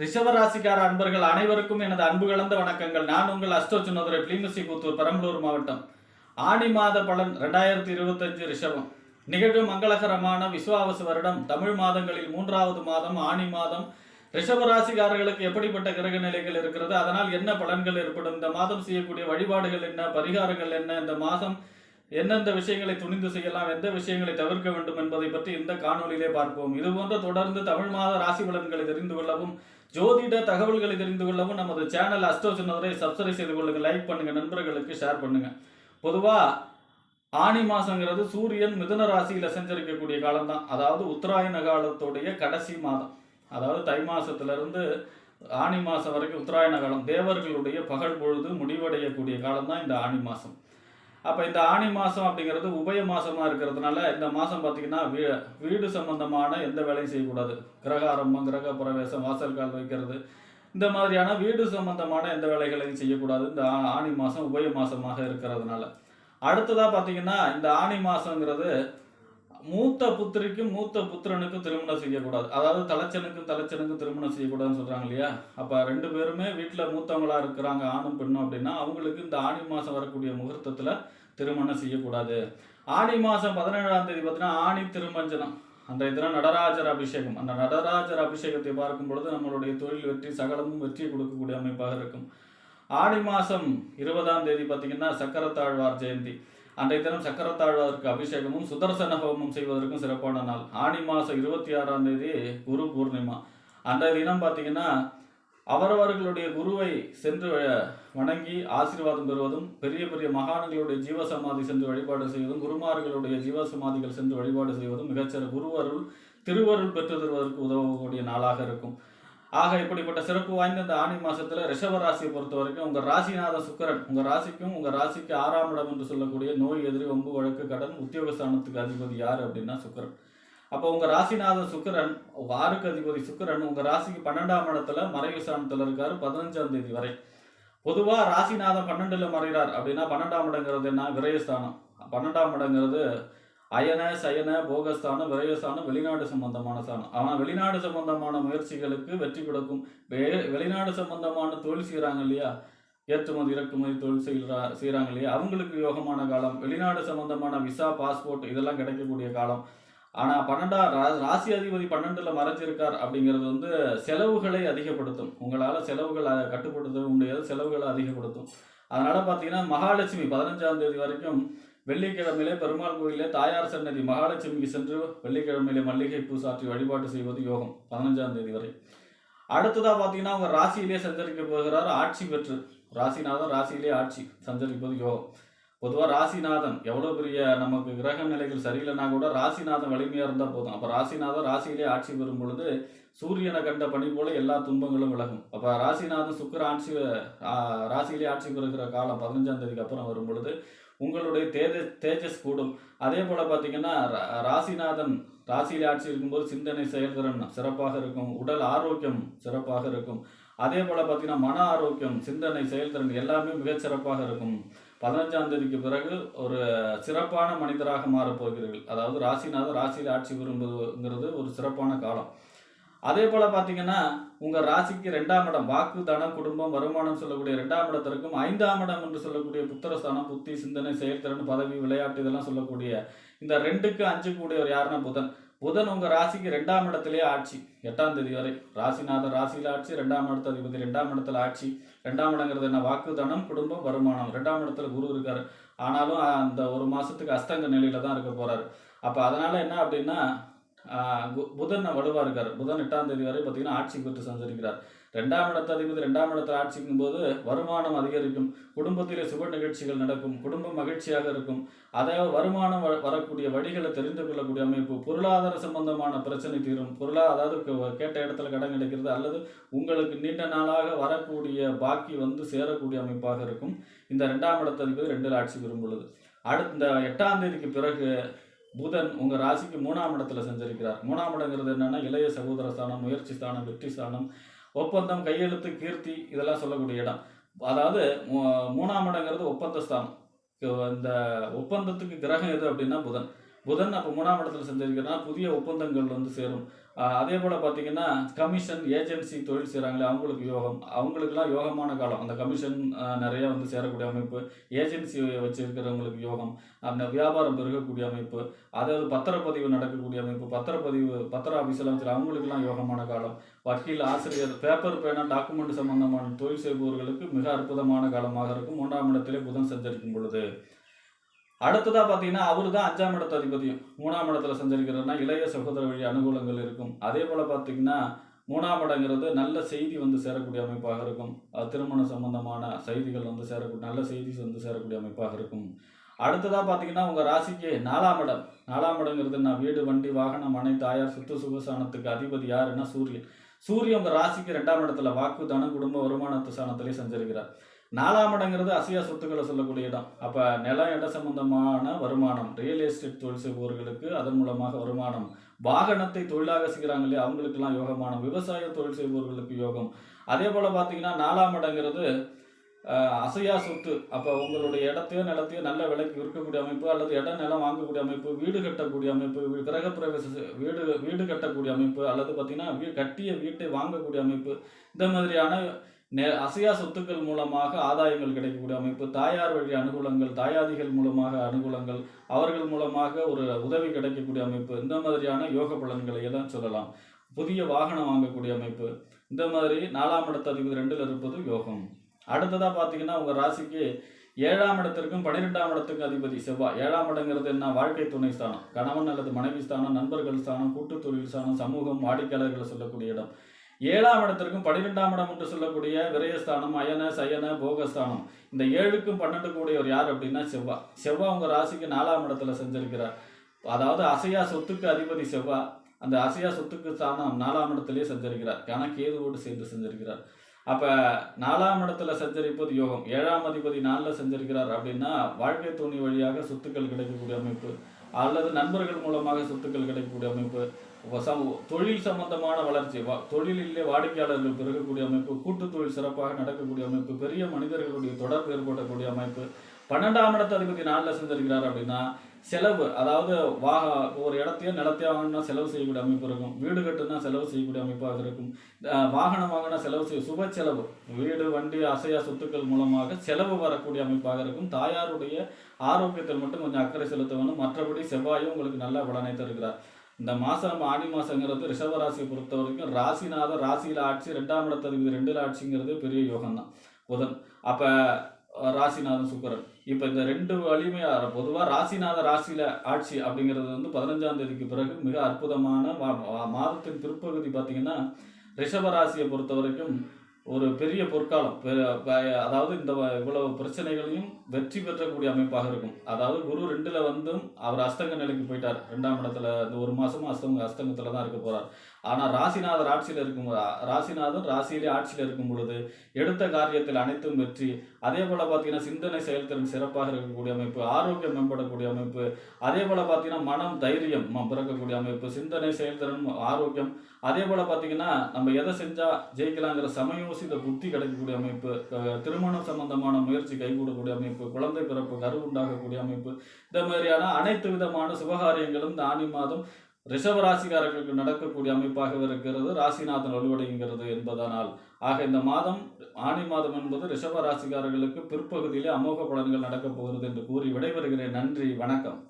ரிஷபராசிக்கார அன்பர்கள் அனைவருக்கும் எனது அன்பு கலந்த வணக்கங்கள். நான் உங்கள் அஸ்டோ சுனதுரை பிளிமசி புத்தூர் பெரம்பலூர் மாவட்டம். ஆணி மாத பலன் ரெண்டாயிரத்தி இருபத்தஞ்சு ரிஷபம். நிகழ்வு மங்களகரமான விஸ்வாவசு வருடம். தமிழ் மாதங்களில் மூன்றாவது மாதம் ஆணி மாதம். ரிஷபராசிக்காரர்களுக்கு எப்படிப்பட்ட கிரக நிலைகள் இருக்கிறது? அதனால் என்ன பலன்கள் ஏற்படும்? இந்த மாதம் செய்யக்கூடிய வழிபாடுகள் என்ன? பரிகாரங்கள் என்ன? இந்த மாதம் எந்தெந்த விஷயங்களை துணிந்து செய்யலாம்? எந்த விஷயங்களை தவிர்க்க வேண்டும் என்பதை பற்றி இந்த காணொளியிலே பார்ப்போம். இதுபோன்ற தொடர்ந்து தமிழ் மாத ராசி பலன்களை தெரிந்து கொள்ளவும் ஜோதிட தகவல்களை தெரிந்து கொள்ளவும் நமது சேனல் அஸ்டோ சின்னவரை சப்ஸ்கிரைப் செய்து கொள்ளுங்கள் லைக் பண்ணுங்கள் நண்பர்களுக்கு ஷேர் பண்ணுங்கள் பொதுவாக ஆனி மாதங்கிறது சூரியன் மிதுன ராசியில் சஞ்சரிக்கக்கூடிய காலம்தான். அதாவது உத்தராயண காலத்துடைய கடைசி மாதம். அதாவது தை மாதத்துலேருந்து ஆணி ஆனி வரைக்கும் உத்தராயண காலம். தேவர்களுடைய பகல் பொழுது முடிவடையக்கூடிய காலம்தான் இந்த ஆனி மாதம் அப்போ இந்த ஆனி மாதம் அப்படிங்கிறது உபய மாதமாக இருக்கிறதுனால இந்த மாதம் பார்த்தீங்கன்னா வீ வீடு சம்பந்தமான எந்த வேலையும் செய்யக்கூடாது. கிரக ஆரம்பம் கிரக பிரவேசம் வாசல் கால் வைக்கிறது. இந்த மாதிரியான வீடு சம்பந்தமான எந்த வேலைகளையும் செய்யக்கூடாது. இந்த ஆணி ஆனி மாதம் உபய மாதமாக இருக்கிறதுனால. அடுத்ததாக பார்த்தீங்கன்னா இந்த ஆனி மாதங்கிறது மூத்த புத்திரிக்கும் மூத்த புத்திரனுக்கும் திருமணம் செய்யக்கூடாது. அதாவது தலைச்சனுக்கும் தலைச்சனுக்கும் திருமணம் செய்யக்கூடாதுன்னு சொல்கிறாங்க இல்லையா? அப்போ ரெண்டு பேருமே வீட்டில் மூத்தவங்களா இருக்கிறாங்க ஆணும் பெண்ணும் அப்படின்னா அவங்களுக்கு இந்த ஆனி மாதம் வரக்கூடிய முகூர்த்தத்தில் திருமணம் செய்யக்கூடாது. ஆணி மாதம் பதினேழாம் தேதி பார்த்தீங்கன்னா ஆணி திருமஞ்சனம். அந்த இதெல்லாம் நடராஜர் அபிஷேகம். அந்த நடராஜர் அபிஷேகத்தை பார்க்கும் பொழுது நம்மளுடைய தொழில் வெற்றி சகலமும் வெற்றி கொடுக்கக்கூடிய அமைப்பாக இருக்கும். ஆடி மாதம் இருபதாம் தேதி பார்த்தீங்கன்னா சக்கரத்தாழ்வார் ஜெயந்தி. அன்றைய தினம் சக்கரத்தாழ்வாருக்கு அபிஷேகமும் சுதர்சன ஹோமம் செய்வதற்கும் சிறப்பான நாள். ஆணி மாதம் இருபத்தி ஆறாம் தேதி குரு பூர்ணிமா. அன்றைய தினம் பார்த்தீங்கன்னா அவரவர்களுடைய குருவை சென்று வ- வணங்கி ஆசீர்வாதம் பெறுவதும் பெரிய பெரிய மகான்களுடைய ஜீவசமாதி சென்று வழிபாடு செய்வதும் குருமார்களுடைய ஜீவசமாதிகள் சென்று வழிபாடு செய்வதும் மிகச்சிற குருவருள் திருவருள் பெற்று தருவதற்கு உதவக்கூடிய நாளாக இருக்கும். ஆக இப்படிப்பட்ட சிறப்பு வாய்ந்த இந்த ஆணி மாசத்துல ரிஷப ராசியை பொறுத்த வரைக்கும் உங்க ராசிநாத சுக்கரன் உங்க ராசிக்கும் உங்க ராசிக்கு ஆறாம் இடம் என்று சொல்லக்கூடிய நோய் எதிரி ஒம்பு வழக்கு கடன் உத்தியோகஸ்தானத்துக்கு அதிபதி யார் அப்படின்னா சுக்கிரன். அப்போ உங்க ராசிநாத சுக்கிரன் வாருக்கு அதிபதி சுக்கிரன் உங்க ராசிக்கு பன்னெண்டாம் இடத்துல மறைவு ஸ்தானத்துல இருக்காரு பதினஞ்சாம் தேதி வரை. பொதுவாக ராசிநாதன் பன்னெண்டுல மறைகிறார் அப்படின்னா பன்னெண்டாம் இடங்கிறது என்ன? விரயஸ்தானம். பன்னெண்டாம் இடங்கிறது அயன சயன போகஸ்தானம் விரயஸ்தானம் வெளிநாடு சம்பந்தமான ஸ்தானம். ஆனால் வெளிநாடு சம்பந்தமான முயற்சிகளுக்கு வெற்றி கொடுக்கும். வெ- வெளிநாடு சம்பந்தமான தொழில் செய்கிறாங்க இல்லையா? ஏற்றுமதி இறக்குமதி தொழில் செய்கிறா செய்கிறாங்க இல்லையா? அவங்களுக்கு யோகமான காலம். வெளிநாடு சம்பந்தமான விசா பாஸ்போர்ட் இதெல்லாம் கிடைக்கக்கூடிய காலம். ஆனால் பன்னெண்டா ரா- ராசி அதிபதி பன்னெண்டில் மறைஞ்சிருக்கார் அப்படிங்கிறது வந்து செலவுகளை அதிகப்படுத்தும். உங்களால் செலவுகளை கட்டுப்படுத்த முடியாது. செலவுகளை அதிகப்படுத்தும். அதனால் பார்த்தீங்கன்னா மகாலட்சுமி பதினஞ்சாம் தேதி வரைக்கும் வெள்ளிக்கிழமையிலே பெருமாள் கோயிலே தாயார் சன்னதி மகாலட்சுமிக்கு சென்று வெள்ளிக்கிழமையிலே மல்லிகை பூ சாற்றி வழிபாடு செய்வது யோகம் பதினஞ்சாம் தேதி வரை. அடுத்ததாக பார்த்தீங்கன்னா அவங்க ராசியிலே சஞ்சரிக்க போகிறார் ஆட்சி பெற்று. ராசிநாதன் ராசியிலே ஆட்சி சஞ்சரிப்பது யோகம். பொதுவாக ராசிநாதன் எவ்வளோ பெரிய நமக்கு கிரக நிலைகள் சரியில்லைனா கூட ராசிநாதன் வலிமையாக இருந்தால் போதும். அப்போ ராசிநாதன் ராசியிலே ஆட்சி பெறும் பொழுது சூரியனை கண்ட பனி போல எல்லா துன்பங்களும் விலகும். அப்போ ராசிநாதன் சுக்கிர ஆட்சி ராசியிலே ஆட்சி பெறுகிற காலம் பதினஞ்சாம் தேதிக்கு அப்புறம் வரும் பொழுது உங்களுடைய தேஜ தேஜஸ் கூடும். அதே போல் பார்த்தீங்கன்னா ரா- ராசிநாதன் ராசியிலே ஆட்சி இருக்கும்போது சிந்தனை செயல்திறன் சிறப்பாக இருக்கும். உடல் ஆரோக்கியம் சிறப்பாக இருக்கும். அதே போல் பார்த்தீங்கன்னா மன ஆரோக்கியம் சிந்தனை செயல்திறன் எல்லாமே மிகச்சிறப்பாக இருக்கும். பதினஞ்சாம் தேதிக்கு பிறகு ஒரு சிறப்பான மனிதராக மாறப் போகிறீர்கள். அதாவது ராசிநாதன் ராசியில் ஆட்சி விரும்புங்கிறது ஒரு சிறப்பான காலம். அதே போல பார்த்தீங்கன்னா உங்கள் ராசிக்கு ரெண்டாம் இடம் வாக்கு தனம் குடும்பம் வருமானம் சொல்லக்கூடிய ரெண்டாம் இடத்திற்கும் ஐந்தாம் இடம் என்று சொல்லக்கூடிய புத்திரஸ்தானம் புத்தி சிந்தனை செயல்திறன் பதவி விளையாட்டு இதெல்லாம் சொல்லக்கூடிய இந்த ரெண்டுக்கு அஞ்சு கூடியவர் யாருன்னா புதன். புதன் உங்கள் ராசிக்கு ரெண்டாம் இடத்திலே ஆட்சி. எட்டாம் தேதி வரை. ராசிநாதன் ராசியில் ஆட்சி ரெண்டாம் இடத்த அதிபதி ரெண்டாம் இடத்துல ஆட்சி. ரெண்டாம் இடங்கிறது என்ன? வாக்கு தனம் குடும்பம் வருமானம். ரெண்டாம் இடத்துல குரு இருக்கார். ஆனாலும் அந்த ஒரு மாதத்துக்கு அஸ்தங்க நிலையில தான் இருக்க போகிறார் அப்போ அதனால் என்ன அப்படின்னா புதன் வலுவா இருக்கார். புதன் எட்டாம் தேதி வரை பார்த்தீங்கன்னா ஆட்சி பெற்று சஞ்சரிக்கிறார். ரெண்டாம் இடத்த அதிபதி ரெண்டாம் இடத்தில் ஆட்சிக்கும் போது வருமானம் அதிகரிக்கும். குடும்பத்திலே சுப நிகழ்ச்சிகள் நடக்கும். குடும்பம் மகிழ்ச்சியாக இருக்கும். அதை வருமானம் வ- வரக்கூடிய வழிகளை தெரிந்து கொள்ளக்கூடிய அமைப்பு பொருளாதார சம்பந்தமான பிரச்சனை தீரும். பொருளா அதாவது கேட்ட இடத்துல கடன் கிடைக்கிறது அல்லது உங்களுக்கு நீண்ட நாளாக வரக்கூடிய பாக்கி வந்து சேரக்கூடிய அமைப்பாக இருக்கும். இந்த ரெண்டாம் இடத்து அதிபதி ரெண்டில் ஆட்சி பெறும் பொழுது. அடுத்த இந்த எட்டாம் தேதிக்கு பிறகு புதன் உங்க ராசிக்கு மூணாம் இடத்துல செஞ்சிருக்கிறார் மூணாம் இடங்கிறது என்னன்னா இளைய சகோதர ஸ்தானம் முயற்சி ஸ்தானம் வெற்றி ஸ்தானம் ஒப்பந்தம் கையெழுத்து கீர்த்தி இதெல்லாம் சொல்லக்கூடிய இடம். அதாவது மூணாம் இடங்கிறது ஒப்பந்த ஸ்தானம். இந்த ஒப்பந்தத்துக்கு கிரகம் எது அப்படின்னா புதன். புதன் அப்போ மூணாம் இடத்துல சஞ்சரிக்கிறதுனால புதிய ஒப்பந்தங்கள் வந்து சேரும். அதே போல் பார்த்தீங்கன்னா கமிஷன் ஏஜென்சி தொழில் செய்கிறாங்களே அவங்களுக்கு யோகம். அவங்களுக்குலாம் யோகமான காலம். அந்த கமிஷன் நிறைய வந்து சேரக்கூடிய அமைப்பு. ஏஜென்சி வச்சிருக்கிறவங்களுக்கு யோகம். அந்த வியாபாரம் பெருகக்கூடிய அமைப்பு. அதாவது பத்திரப்பதிவு நடக்கக்கூடிய அமைப்பு. பத்திரப்பதிவு பத்திர ஆஃபீஸில் வச்சு அவங்களுக்குலாம் யோகமான காலம். வக்கீல் ஆசிரியர் பேப்பர் பேனா டாக்குமெண்ட் சம்பந்தமான தொழில் செய்பவர்களுக்கு மிக அற்புதமான காலமாக இருக்கும். ஒன்றாம் இடத்திலே புதன் சஞ்சரிக்கும் பொழுது. அடுத்ததாக பார்த்தீங்கன்னா அவர் தான் அஞ்சாம் இடத்து அதிபதியும் மூணாம் இடத்துல செஞ்சிருக்கிறாருன்னா இளைய சகோதர வழி அனுகூலங்கள் இருக்கும். அதே போல் பார்த்தீங்கன்னா மூணாம் இடங்கிறது நல்ல செய்தி வந்து சேரக்கூடிய அமைப்பாக இருக்கும். அது திருமண சம்பந்தமான செய்திகள் வந்து சேரக்கூடிய நல்ல செய்தி வந்து சேரக்கூடிய அமைப்பாக இருக்கும். அடுத்ததாக பார்த்தீங்கன்னா உங்கள் ராசிக்கு நாலாம் இடம். நாலாம் இடங்கிறது நான் வீடு வண்டி வாகனம் மனை தாயார் சுத்து சுகசானத்துக்கு அதிபதி யாருன்னா சூரியன். சூரியன் உங்கள் ராசிக்கு ரெண்டாம் இடத்துல வாக்கு தனம் குடும்ப வருமானத்து சாணத்திலே செஞ்சிருக்கிறார். நாலாம் இடங்கிறது அசையா சொத்துக்களை சொல்லக்கூடிய இடம். அப்போ நிலம் இட சம்பந்தமான வருமானம் ரியல் எஸ்டேட் தொழில் செய்பவர்களுக்கு அதன் மூலமாக வருமானம். வாகனத்தை தொழிலாக செய்கிறாங்க இல்லையா? அவங்களுக்கெல்லாம் யோகமானம். விவசாய தொழில் செய்பவர்களுக்கு யோகம். அதே போல் பார்த்தீங்கன்னா நாலாம் இடங்கிறது அசையா சொத்து. அப்போ உங்களுடைய இடத்தையோ நிலத்தையோ நல்ல விலைக்கு விற்கக்கூடிய அமைப்பு அல்லது இடம் நிலம் வாங்கக்கூடிய அமைப்பு வீடு கட்டக்கூடிய அமைப்பு வீ- கிரகப்பிரவேச வீடு வீடு கட்டக்கூடிய அமைப்பு அல்லது பார்த்தீங்கன்னா வீ கட்டிய வீட்டை வாங்கக்கூடிய அமைப்பு. இந்த மாதிரியான நெ அசையா சொத்துக்கள் மூலமாக ஆதாயங்கள் கிடைக்கக்கூடிய அமைப்பு தாயார் வழி அனுகூலங்கள் தாயாதிகள் மூலமாக அனுகூலங்கள் அவர்கள் மூலமாக ஒரு உதவி கிடைக்கக்கூடிய அமைப்பு இந்த மாதிரியான யோக பலன்களை எல்லாம் சொல்லலாம். புதிய வாகனம் வாங்கக்கூடிய அமைப்பு இந்த மாதிரி நாலாம் இடத்து அதிபதி ரெண்டில் இருப்பது யோகம். அடுத்ததாக பார்த்தீங்கன்னா உங்கள் ராசிக்கு ஏழாம் இடத்திற்கும் பன்னிரெண்டாம் இடத்துக்கும் அதிபதி செவ்வாய். ஏழாம் இடங்கிறது என்ன? வாழ்க்கை துணை ஸ்தானம். கணவன் அல்லது மனைவி ஸ்தானம் நண்பர்கள் ஸ்தானம் கூட்டு தொழில் ஸ்தானம் சமூகம் வாடிக்கையாளர்களை சொல்லக்கூடிய இடம். ஏழாம் இடத்திற்கும் பன்னிரெண்டாம் இடம் என்று சொல்லக்கூடிய விரயஸ்தானம் அயன சயன போகஸ்தானம். இந்த ஏழுக்கும் பன்னெண்டு கூடியவர் யார் அப்படின்னா செவ்வா. செவ்வா உங்கள் ராசிக்கு நாலாம் இடத்துல செஞ்சிருக்கிறார். அதாவது அசையா சொத்துக்கு அதிபதி செவ்வா. அந்த அசையா சொத்துக்கு ஸ்தானம் நாலாம் இடத்திலே செஞ்சிருக்கிறார். கணக்கேதுவோடு சேர்ந்து செஞ்சிருக்கிறார். அப்போ நாலாம் இடத்துல சஞ்சரிப்பது யோகம். ஏழாம் அதிபதி நாளில் செஞ்சிருக்கிறார் அப்படின்னா வாழ்க்கை துணி வழியாக சொத்துக்கள் கிடைக்கக்கூடிய அமைப்பு அல்லது நண்பர்கள் மூலமாக சொத்துக்கள் கிடைக்கக்கூடிய அமைப்பு சம- தொழில் சம்பந்தமான வளர்ச்சி வா- தொழிலிலே வாடிக்கையாளர்கள் பெருகக்கூடிய அமைப்பு கூட்டு தொழில் சிறப்பாக நடக்கக்கூடிய அமைப்பு பெரிய மனிதர்களுடைய தொடர்பு ஏற்படக்கூடிய அமைப்பு. பன்னெண்டாம் இடத்து அதிபதி நாளில் செஞ்சிருக்கிறார் அப்படின்னா செலவு அதாவது வாக ஒரு இடத்தையோ நிலத்தையோ வாங்கினா செலவு செய்யக்கூடிய அமைப்பு இருக்கும். வீடு கட்டுனா செலவு செய்யக்கூடிய அமைப்பாக இருக்கும். வாகனம் வாங்கினா செலவு செய்ய சுப செலவு வீடு வண்டி அசையா சொத்துக்கள் மூலமாக செலவு வரக்கூடிய அமைப்பாக இருக்கும். தாயாருடைய ஆரோக்கியத்தில் மட்டும் கொஞ்சம் அக்கறை செலுத்த வேண்டும் மற்றபடி செவ்வாயும் உங்களுக்கு நல்ல பலனை தருகிறார். இந்த மாதம் ஆடி மாதங்கிறது ரிஷபராசியை பொறுத்த வரைக்கும் ராசிநாத ராசியில் ஆட்சி ரெண்டாம் இடத்ததிபதி ரெண்டில் ஆட்சிங்கிறது பெரிய யோகம் தான் புதன். அப்போ ராசிநாதன் சுக்கரன். இப்போ இந்த ரெண்டு வலிமையாக பொதுவாக ராசிநாத ராசியில் ஆட்சி அப்படிங்கிறது வந்து பதினஞ்சாம் தேதிக்கு பிறகு மிக அற்புதமான மாதத்தின் பிற்பகுதி பார்த்தீங்கன்னா ரிஷப ராசியை பொறுத்த வரைக்கும் ஒரு பெரிய பொற்காலம். பெ- அதாவது இந்த வ- இவ்வளவு பிரச்சனைகளையும் வெற்றி பெற்றக்கூடிய அமைப்பாக இருக்கும். அதாவது குரு ரெண்டுல வந்தும் அவர் அஸ்தங்க நிலைக்கு போயிட்டார். ரெண்டாம் இடத்துல இந்த ஒரு மாசமும் அஸ்தங்க அஸ்தங்கத்துல தான் இருக்க போறார். ஆனா ராசிநாதர் ஆட்சியில் இருக்கும் ராசிநாதன் ராசியிலே ஆட்சியில் இருக்கும் பொழுது எடுத்த காரியத்தில் அனைத்தும் வெற்றி. அதே போல பார்த்தீங்கன்னா சிந்தனை செயல்திறன் சிறப்பாக இருக்கக்கூடிய அமைப்பு ஆரோக்கியம் மேம்படக்கூடிய அமைப்பு. அதே போல பார்த்தீங்கன்னா மனம் தைரியம் பிறக்கக்கூடிய அமைப்பு. சிந்தனை செயல்திறன் ஆரோக்கியம். அதே போல பார்த்தீங்கன்னா நம்ம எதை செஞ்சா ஜெயிக்கலாங்கிற சமயம் சமயோசித புத்தி கிடைக்கக்கூடிய அமைப்பு திருமணம் சம்பந்தமான முயற்சி கைகூடக்கூடிய அமைப்பு குழந்தை பிறப்பு கரு உண்டாகக்கூடிய அமைப்பு இந்த மாதிரியான அனைத்து விதமான சுபகாரியங்களும் இந்த ஆனி மாதம் ரிஷபராசிக்காரர்களுக்கு நடக்கக்கூடிய அமைப்பாக இருக்கிறது. ராசிநாதன் வலுவடைகிறது என்பதனால். ஆக இந்த மாதம் ஆனி மாதம் என்பது ரிஷப ராசிக்காரர்களுக்கு பிற்பகுதியிலே அமோக பலன்கள் நடக்கப் போகிறது என்று கூறி விடைபெறுகிறேன். நன்றி வணக்கம்.